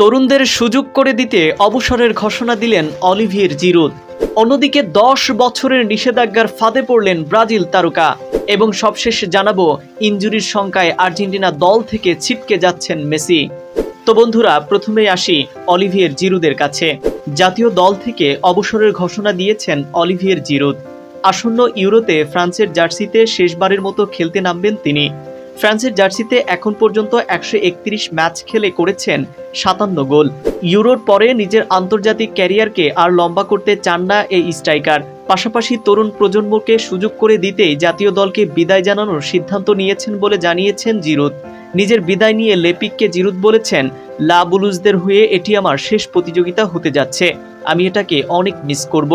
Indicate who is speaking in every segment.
Speaker 1: তরুণদের সুযোগ করে দিতে অবসরের ঘোষণা দিলেন অলিভিয়ের জিরুদ। অন্যদিকে দশ বছরের নিষেধাজ্ঞার ফাঁদে পড়লেন ব্রাজিল তারকা। এবং সবশেষ জানাব, ইঞ্জুরির সংখ্যায় আর্জেন্টিনা দল থেকে ছিটকে যাচ্ছেন মেসি। তো বন্ধুরা, প্রথমেই আসি অলিভিয়ের জিরুদের কাছে। জাতীয় দল থেকে অবসরের ঘোষণা দিয়েছেন অলিভিয়ের জিরুদ। আসন্ন ইউরোতে ফ্রান্সের জার্সিতে শেষবারের মতো খেলতে নামবেন তিনি। ফ্রান্সের জার্সিতে এখন পর্যন্ত একশো একত্রিশ ম্যাচ খেলে করেছেন সাতান্ন গোল। ইউরোর পরে নিজের আন্তর্জাতিক ক্যারিয়ারকে আর লম্বা করতে চান না এই স্ট্রাইকার। পাশাপাশি তরুণ প্রজন্মকে সুযোগ করে দিতেই জাতীয় দলকে বিদায় জানানোর সিদ্ধান্ত নিয়েছেন বলে জানিয়েছেন জিরুদ। নিজের বিদায় নিয়ে লেপিককে জিরুদ বলেছেন, লা বুলুজদের হয়ে এটি আমার শেষ প্রতিযোগিতা হতে যাচ্ছে। আমি এটাকে অনেক মিস করব।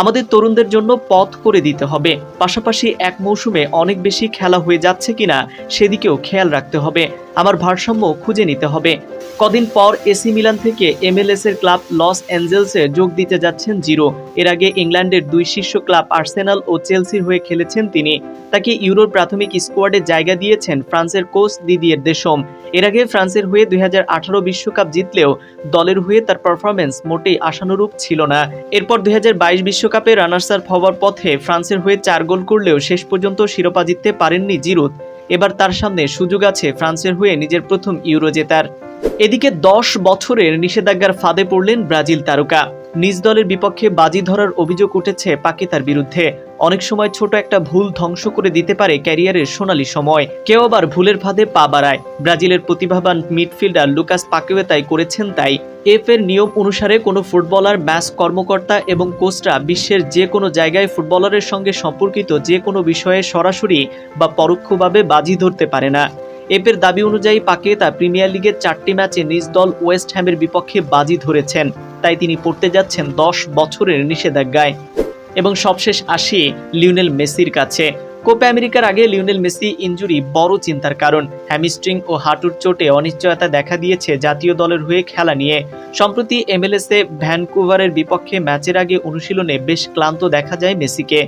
Speaker 1: আমাদের তরুণদের জন্য পথ করে দিতে হবে। পাশাপাশি এক মৌসুমে অনেক বেশি খেলা হয়ে যাচ্ছে কিনা সেদিকেও খেয়াল রাখতে হবে। আমার ভারসাম্য খুঁজে নিতে হবে। কদিন পর এসি মিলান থেকে এমএলএস এর ক্লাব লস অ্যাঞ্জেলসে যোগ দিতে যাচ্ছেন জিরো। এর আগে ইংল্যান্ডের দুই শীর্ষ ক্লাব আর্সেনাল ও চেলসির হয়ে খেলেছেন তিনি। তাকে ইউরোর প্রাথমিক স্কোয়াডে জায়গা দিয়েছেন ফ্রান্সের কোচ দিদিয়ের দেশম। এর আগে ফ্রান্সের হয়ে দুই বিশ্বকাপ জিতলেও দলের হয়ে তার পারফরমেন্স মোটেই আশানুরূপ ছিল না। এরপর দুই বিশ্বকাপে রানার্স রানার্সার হওয়ার পথে ফ্রান্সের হয়ে চার গোল করলেও শেষ পর্যন্ত শিরোপা জিততে পারেননি জিরুদ। এবার তার সামনে সুযোগ আছে ফ্রান্সের হয়ে নিজের প্রথম ইউরো জেতার। এদিকে দশ বছরের নিষেধাজ্ঞার ফাঁদে পড়লেন ব্রাজিল তারকা। নিজ দলের বিপক্ষে বাজি ধরার অভিযোগ উঠেছে পাকিতার বিরুদ্ধে। অনেক সময় ছোট একটা ভুল ধ্বংস করে দিতে পারে ক্যারিয়ারের সোনালী সময়। কেউ আবার ভুলের ফাঁদে পা বাড়ায়। ব্রাজিলের প্রতিভাবান মিডফিল্ডার লুকাস পাকুয়েতাই করেছেন তাই। এফ এর নিয়ম অনুসারে কোনো ফুটবলার, ম্যাচ কর্মকর্তা এবং কোচরা বিশ্বের যে কোনো জায়গায় ফুটবলারের সঙ্গে সম্পর্কিত যে কোনো বিষয়ে সরাসরি বা পরোক্ষভাবে বাজি ধরতে পারে না। এপের দাবি অনুযায়ী পাকেতা প্রিমিয়ার লিগের চারটি ম্যাচে নিজ দল ওয়েস্ট হ্যামের বিপক্ষে বাজি ধরেছেন। তাই তিনি পড়তে যাচ্ছেন দশ বছরের নিষেধাজ্ঞায়। এবং সবশেষ আসি লিওনেল মেসির কাছে। কোপা আমেরিকার আগে লিওনেল মেসি ইঞ্জুরি বড় চিন্তার কারণ। হ্যামিস্ট্রিং ও হাঁটুর চোটে অনিশ্চয়তা দেখা দিয়েছে জাতীয় দলের হয়ে খেলা নিয়ে। সম্প্রতি এমএলএসে ভ্যানকুভারের বিপক্ষে ম্যাচের আগে অনুশীলনে বেশ ক্লান্ত দেখা যায় মেসিকে।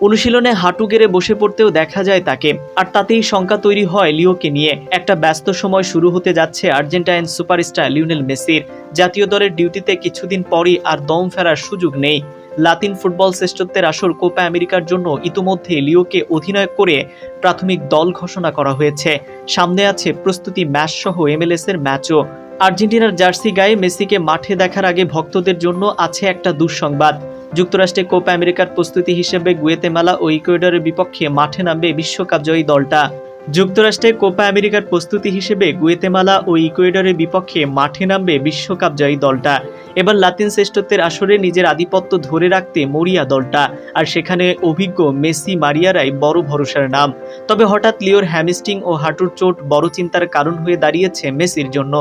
Speaker 1: অনুশীলনে হাঁটু গেড়ে বসে পড়তেও দেখা যায় তাকে। আর তাতেই শঙ্কা তৈরি হয় লিওকে নিয়ে। একটা ব্যস্ত সময় শুরু হতে যাচ্ছে আর্জেন্টাইন সুপারস্টার লিওনেল মেসির। জাতীয় দলের ডিউটিতে কিছুদিন পরই আর দম ফেরার সুযোগ নেই। লাতিন ফুটবল শ্রেষ্ঠত্বের আসর কোপা আমেরিকার জন্য ইতোমধ্যে লিওকে অধিনায়ক করে প্রাথমিক দল ঘোষণা করা হয়েছে। সামনে আছে প্রস্তুতি ম্যাচ সহ এমএলএস এর ম্যাচও। আর্জেন্টিনার জার্সি গায়ে মেসিকে মাঠে দেখার আগে ভক্তদের জন্য আছে একটা দুঃসংবাদ। যুক্তরাষ্ট্রে কোপা আমেরিকার প্রস্তুতি হিসেবে গুয়েতেমালা ও ইকুয়েডরের বিপক্ষে মাঠে নামবে বিশ্বকাপ জয়ী দলটা। যুক্তরাষ্ট্রে কোপা আমেরিকার প্রস্তুতি হিসেবে গুয়েতেমালা ও ইকুয়েডরের বিপক্ষে মাঠে নামবে বিশ্বকাপ জয়ী দলটা। এবার লাতিন শ্রেষ্ঠত্বের আসরে নিজের আধিপত্য ধরে রাখতে মরিয়া দলটা, আর সেখানে অভিজ্ঞ মেসি মারিয়ারাই বড় ভরসার নাম। তবে হঠাৎ লিওর হ্যামিস্টিং ও হাঁটুর চোট বড় চিন্তার কারণ হয়ে দাঁড়িয়েছে মেসির জন্য।